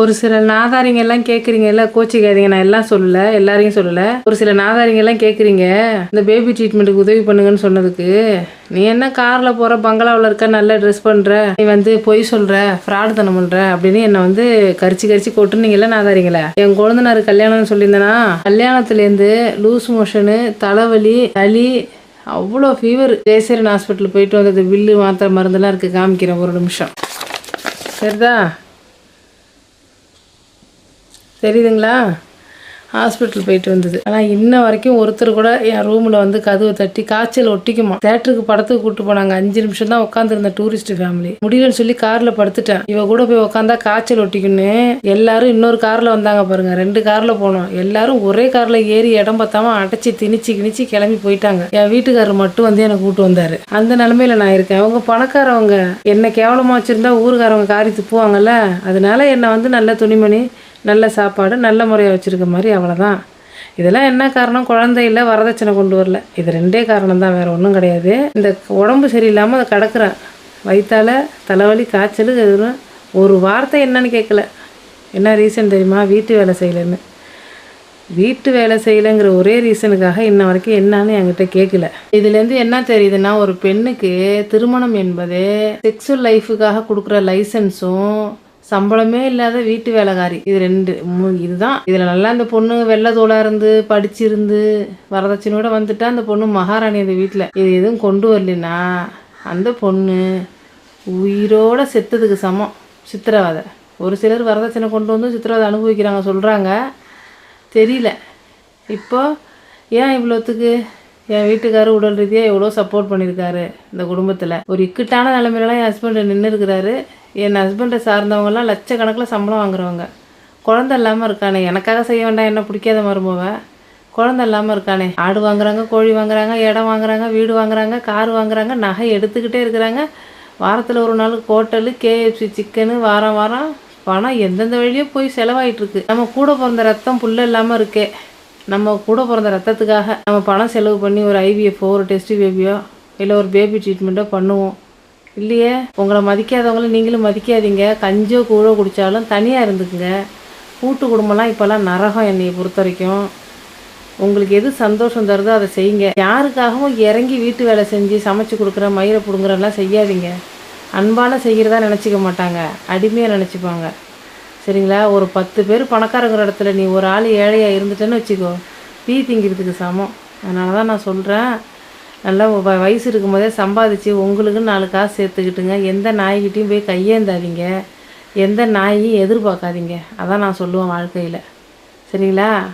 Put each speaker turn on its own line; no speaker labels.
ஒரு சில நாதாரிங்க எல்லாம் கேட்குறீங்கல்ல எல்லாம் கோச்சிக்காதீங்க நான் எல்லாம் சொல்லல எல்லாரையும் சொல்லல. ஒரு சில நாதாரிங்க எல்லாம் கேட்குறீங்க இந்த பேபி ட்ரீட்மெண்ட்டுக்கு உதவி பண்ணுங்கன்னு சொன்னதுக்கு நீ என்ன காரில் போகிற பங்களாவில் இருக்க நல்ல ட்ரெஸ் பண்ணுற நீ வந்து பொய் சொல்கிற ஃப்ராடு தனம் பண்ணுற அப்படின்னு என்னை வந்து கரிச்சு கரிச்சு கொட்டுனீங்கல்ல நாதாரிங்களே. என் குழந்தைனாரு கல்யாணம்னு சொல்லியிருந்தேனா கல்யாணத்துலேருந்து லூஸ் மோஷனு தலைவலி சளி அவ்வளோ ஃபீவர் ஜெயசேரன் ஹாஸ்பிட்டல் போயிட்டு வந்தது பில்லு மாத்திரை மருந்தெல்லாம் இருக்குது காமிக்கிறேன் ஒரு நிமிஷம். சரிதா? தெரியுதுங்களா? ஹாஸ்பிட்டல் போயிட்டு வந்தது. ஆனால் இன்ன வரைக்கும் ஒருத்தர் கூட என் ரூமில் வந்து கதவை தட்டி காய்ச்சல் ஒட்டிக்குமா. தேட்டருக்கு படத்துக்கு கூப்பிட்டு போனாங்க. அஞ்சு நிமிஷம் தான் உட்காந்துருந்த டூரிஸ்ட் ஃபேமிலி முடியலன்னு சொல்லி காரில் படுத்துட்டேன். இவ கூட போய் உட்காந்தா காய்ச்சல் ஒட்டிக்குன்னு எல்லாரும் இன்னொரு காரில் வந்தாங்க பாருங்க. ரெண்டு காரில் போனோம். எல்லாரும் ஒரே காரில் ஏறி இடம் பார்த்தாம அடைச்சி திணிச்சு கிணிச்சு கிளம்பி போயிட்டாங்க. என் வீட்டுக்காரர் மட்டும் வந்து என்னை கூப்பிட்டு வந்தாரு. அந்த நிலமையில நான் இருக்கேன். அவங்க பணக்காரவங்க. என்ன கேவலமாக வச்சுருந்தா ஊருக்காரவங்க காரி துப்புவாங்கல்ல. அதனால என்னை வந்து நல்ல துணிமணி நல்ல சாப்பாடு நல்ல முறையாக வச்சுருக்க மாதிரி அவ்வளோதான் இதெல்லாம் என்ன காரணம்? குழந்தையில் வரதட்சணை கொண்டு வரல. இது ரெண்டே காரணம் தான் வேறு ஒன்றும் கிடையாது. இந்த உடம்பு சரியில்லாமல் அதை கிடக்குறேன். வயிற்றால் தலைவலி காய்ச்சல் எதுவும் ஒரு வார்த்தை என்னன்னு கேட்கல. என்ன ரீசன் தெரியுமா? வீட்டு வேலை செய்யலைன்னு. வீட்டு வேலை செய்யலைங்கிற ஒரே ரீசனுக்காக இன்ன வரைக்கும் என்னான்னு என்கிட்ட கேட்கல. இதுலேருந்து என்ன தெரியுதுன்னா ஒரு பெண்ணுக்கு திருமணம் என்பது செக்ஸுவல் லைஃபுக்காக கொடுக்குற லைசன்ஸும் சம்பளமே இல்லாத வீட்டு வேலைக்காரி. இது ரெண்டு. மு- இதுதான். இதில் நல்லா அந்த பொண்ணு வெள்ளை தோளாக இருந்து படிச்சிருந்து வரதட்சணையோட வந்துட்டா அந்த பொண்ணு மகாராணி அந்த வீட்டில் இது எதுவும் கொண்டு வரலைன்னா அந்த பொண்ணு உயிரோட செத்ததுக்கு சமம். சித்திரவதை. ஒரு சிலர் வரதட்சணை கொண்டு வந்து சித்திரவதை அனுபவிக்கிறாங்க சொல்கிறாங்க தெரியல. இப்போது ஏன் இவ்வளோத்துக்கு என் வீட்டுக்காரர் உடல் ரீதியாக எவ்வளோ சப்போர்ட் பண்ணியிருக்காரு இந்த குடும்பத்தில்? ஒரு இக்கட்டான நிலைமையிலலாம் என் ஹஸ்பண்ட் நின்று இருக்கிறாரு என் ஹஸ்பண்டை சார்ந்தவங்கலாம் லட்சக்கணக்கில் சம்பளம் வாங்குறவங்க. குழந்தை இல்லாமல் இருக்கானே எனக்காக செய்ய வேண்டாம் என்ன பிடிக்காத மருமவ? குழந்தை இல்லாமல் இருக்கானே ஆடு வாங்குறாங்க கோழி வாங்குறாங்க இடம் வாங்குறாங்க வீடு வாங்குறாங்க கார் வாங்குறாங்க நகை எடுத்துக்கிட்டே இருக்கிறாங்க. வாரத்தில் ஒரு நாள் ஹோட்டலு கேஎஃப்சி சிக்கனு வாரம் வாரம் பணம் எந்தெந்த வழியோ போய் செலவாயிட்டுருக்கு. நம்ம கூட பிறந்த ரத்தம் புல்ல இல்லாமல் இருக்கே. நம்ம கூட பிறந்த ரத்தத்துக்காக நம்ம பணம் செலவு பண்ணி ஒரு ஐவிஎஃப் ஒரு டெஸ்ட் பேபியோ இல்லை ஒரு பேபி ட்ரீட்மெண்ட்டோ பண்ணுவோம். இல்லையே? உங்களை மதிக்காதவங்கள நீங்களும் மதிக்காதீங்க. கஞ்சோ கூழோ குடித்தாலும் தனியாக இருந்துக்குங்க. கூட்டு குடும்பம்லாம் இப்போல்லாம் நரகம் என்னையை பொறுத்த வரைக்கும் உங்களுக்கு எது சந்தோஷம் தருதோ அதை செய்யுங்க. யாருக்காகவும் இறங்கி வீட்டு வேலை செஞ்சு சமைச்சு கொடுக்குற மயிரை பிடுங்குறலாம் செய்யாதீங்க. அன்பால் செய்கிறதா நினச்சிக்க மாட்டாங்க. அடிமையாக நினச்சிப்பாங்க. சரிங்களா? ஒரு பத்து பேர் பணக்காரங்கிற இடத்துல நீ ஒரு ஆள் ஏழையாக இருந்துட்டேன்னு வச்சுக்கோ. பீ திங்கிறதுக்கு சமம். அதனால தான் நான் சொல்கிறேன் நல்லா வ- வயசு இருக்கும்போதே சம்பாதிச்சு உங்களுக்கு நாலு காசு சேர்த்துக்கிட்டுங்க. எந்த நாய்கிட்டையும் போய் கையேந்தாதீங்க. எந்த நாயையும் எதிர்பார்க்காதீங்க. அதான் நான் சொல்லுவேன் வாழ்க்கையில். சரிங்களா?